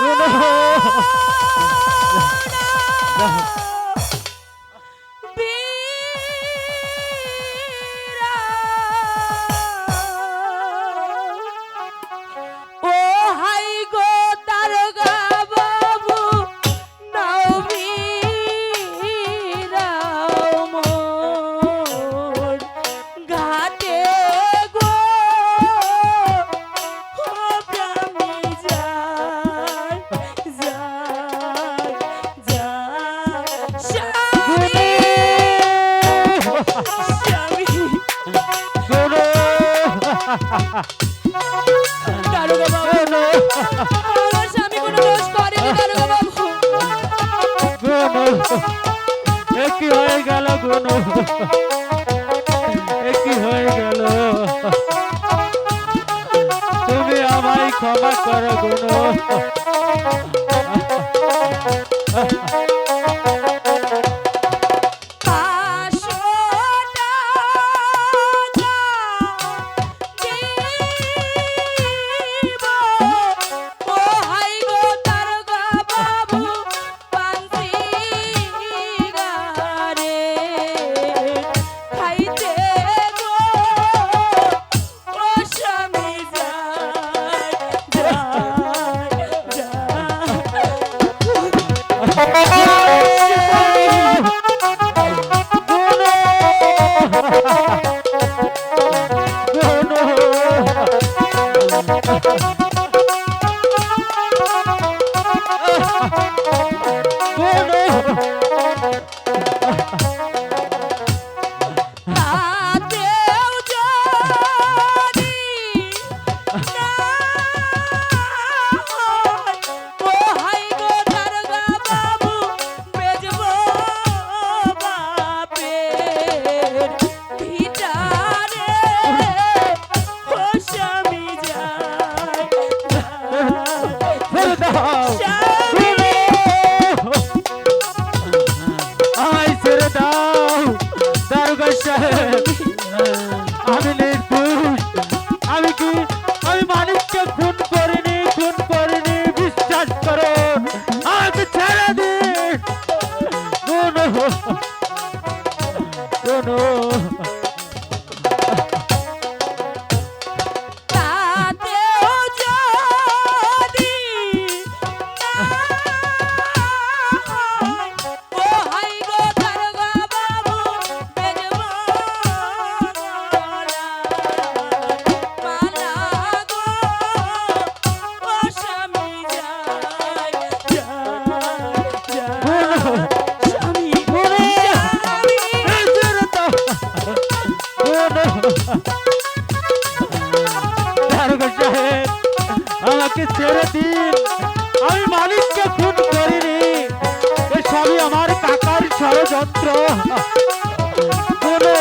no, no. no. দারোগা বাবু আমার স্বামী কোনো দোষ করেনি দারোগা বাবু একই হয়ে গেল গুনু একই হয়ে গেল। তুমি আমায় ক্ষমা করো গুনু Thank you. ভালোবাসে আমাকে ছেড়ে দিন। আমি মালিককে খুন করিনি। এসবই আমার কাকার ষড়যন্ত্র। কোনো